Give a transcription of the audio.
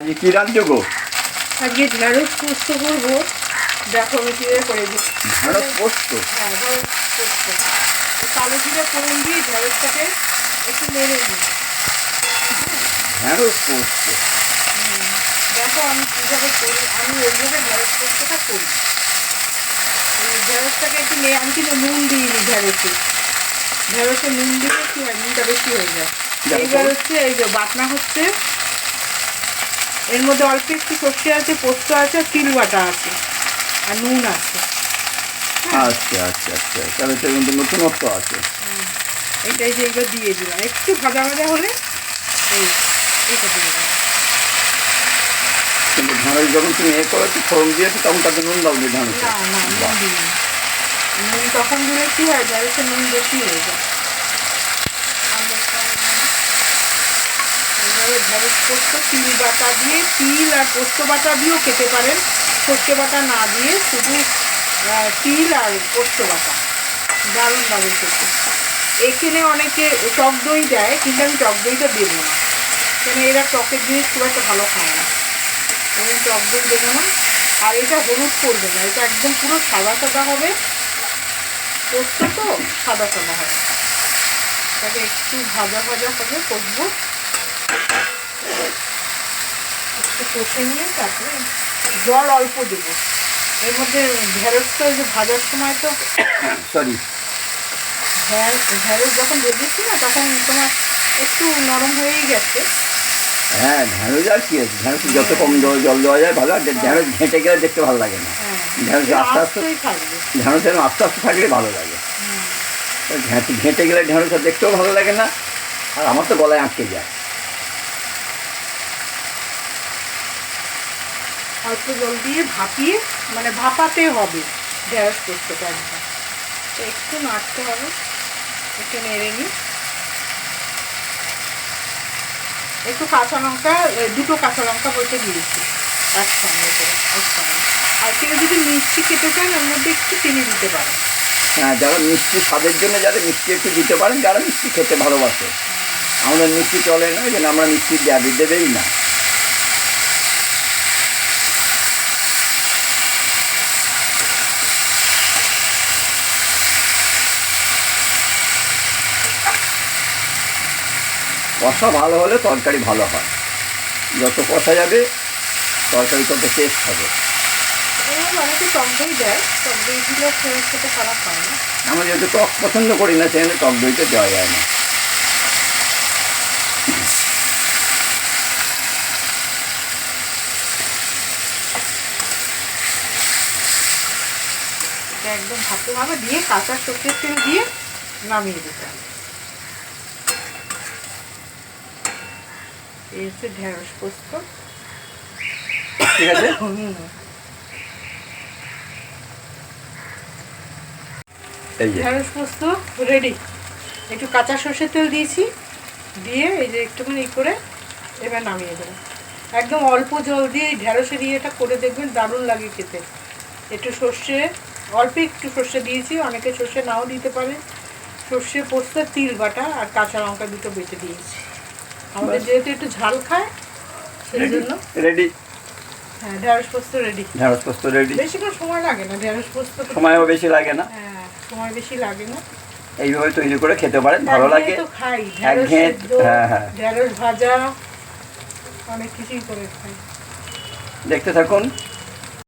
কি রাঁধছো গো? আজকে ঢেঁড়স পোস্ত করব। দেখো আমি কীভাবে করে দিই। ঢেঁড়স পোস্ত? হ্যাঁ ঢেঁড়স পোস্ত। কালো জিরে ফোড়ন দিয়ে ঢেঁড়সটাকে একটু নেড়ে নিই। ঢেঁড়স পোস্ত? দেখো আমি কীভাবে করি আমি ওইভাবে ঢেঁড়স পোস্তটা করি। এই ঢেঁড়সটাকে একটু নে আমি কিন্তু নুন দিইনি ঢেঁড়সে। ঢেঁড়সে নুন দিলে কী হয় নুনটা বেশি হয়ে যায়। এইবার হচ্ছে এই যে বাটনা হচ্ছে এর মধ্যে অল্প একটু সর্ষে আছে পোস্ত আছে তিল বাটা আছে আর নুন আছে। আচ্ছা আচ্ছা আচ্ছা তাহলে তো কিন্তু নতুনত্ব আছে। এইটাই যে এইবার দিয়ে দিলাম। একটু ভাজা ভাজা হলে এই এইটা দিয়ে দিলাম। কিন্তু ঢেঁড়স যখন তুমি এ করেছ ফোড়ন দিয়েছ তখন তাতে নুন দাও নি ঢেঁড়স না না নুন তখন দিলে কী হয়? ঢেঁড়সের নুন বেশি হয়ে যায় আমরা এইভাবে ঢেঁড়স পোস্ত, তিল বাটা দিয়ে, তিল আর পোস্ত বাটা দিয়েও খেতে পারেন। সর্ষে বাটা না দিয়ে শুধু তিল আর পোস্ত বাটা। দারুণ লাগে খেতে। এখানে অনেকে টক দই দেয়, কিন্তু আমি টক দইটা দেবো না। কেন এরা টকের জিনিস খুব একটা ভালো খায় না। আমি টক দই দেবো না। আর এটা হলুদ করবে না, এটা একদম পুরো সাদা সাদা হবে। পোস্ত তো সাদা সাদা হবে। এটাকে একটু ভাজা ভাজা হবে কষবো। একটু কষে নিয়ে তারপরে জল অল্প দেবো। এর মধ্যে ঢেঁড়সটা ওই যে ভাজার সময় তো সরি ঢেঁড়স যখন ভেজেছি না তখন তোমার একটু নরম হয়েই গেছে। হ্যাঁ ঢেঁড়স আর কি আছে? ঢেঁড়স যত কম জল জল দেওয়া যায় ভালো আর ঢেঁড়স ঘেঁটে গেলে দেখতে ভালো লাগে না। হ্যাঁ ঢেঁড়স আস্তে আস্তে ঢেঁড়স এরকম আস্তে আস্তে থাকলে ভালো লাগে। হুম। ঘেঁটে গেলে ঢেঁড়স দেখতেও ভালো লাগে না আর আমার তো গলায় আটকে যায়। অল্প জল দিয়ে ভাপিয়ে মানে ভাপাতে হবে ঢেঁড়স পোস্তটা একদম তো একটু নাড়তে হবে একটু নেড়ে নিই। একটু কাঁচা লঙ্কা দুটো কাঁচা লঙ্কা বলতে দিয়েছি একসঙ্গে করে একসঙ্গে। আর কেউ যদি মিষ্টি খেতে চান এর মধ্যে একটু চিনি দিতে পারেন। হ্যাঁ যারা মিষ্টি স্বাদের জন্য যারা মিষ্টি একটু দিতে পারেন যারা মিষ্টি খেতে ভালোবাসে। আমাদের মিষ্টি চলে না ওই জন্য আমরা মিষ্টি দেবেই না। কষা ভালো হলে তরকারি ভালো হয়। যত কষা যাবে তরকারি তত টেস্ট হবে। আমরা যেহেতু টক পছন্দ করি না সেখানে টক দইটা দেওয়া যায় না। একদম ভাতে হবে দিয়ে কাঁচা সর্ষের তেল দিয়ে নামিয়ে দিতে হবে। ঢেঁড়স পোস্ত। ঠিক আছে? ঢেঁড়স পোস্ত রেডি একটু কাঁচা সর্ষের তেল দিয়েছি দিয়ে এই যে একটুখানি করে এবার নামিয়ে দেবো। একদম অল্প জল দিয়ে এই ঢেঁড়সের ইয়েটা করে দেখবেন দারুণ লাগে খেতে। একটু সর্ষে অল্প একটু সর্ষে দিয়েছি অনেকে সর্ষে নাও দিতে পারে সর্ষে পোস্ত তিল বাটা আর কাঁচা লঙ্কা দুটো বেটে দিয়েছি। আমাদের যেহেতু একটু ঝাল খায় সেই জন্য। রেডি হ্যাঁ ঢেঁড়স পোস্ত রেডি ঢেঁড়স পোস্ত রেডি বেশিক্ষণ সময় লাগে না ঢেঁড়স পোস্ত সময়ও বেশি লাগে না। হ্যাঁ সময় বেশি লাগে না। এইভাবে তৈরি করে খেতে পারেন ভালো লাগে। হ্যাঁ। ঢেঁড়স ভাজা অনেক কিছুই করে খাই। দেখতে থাকুন।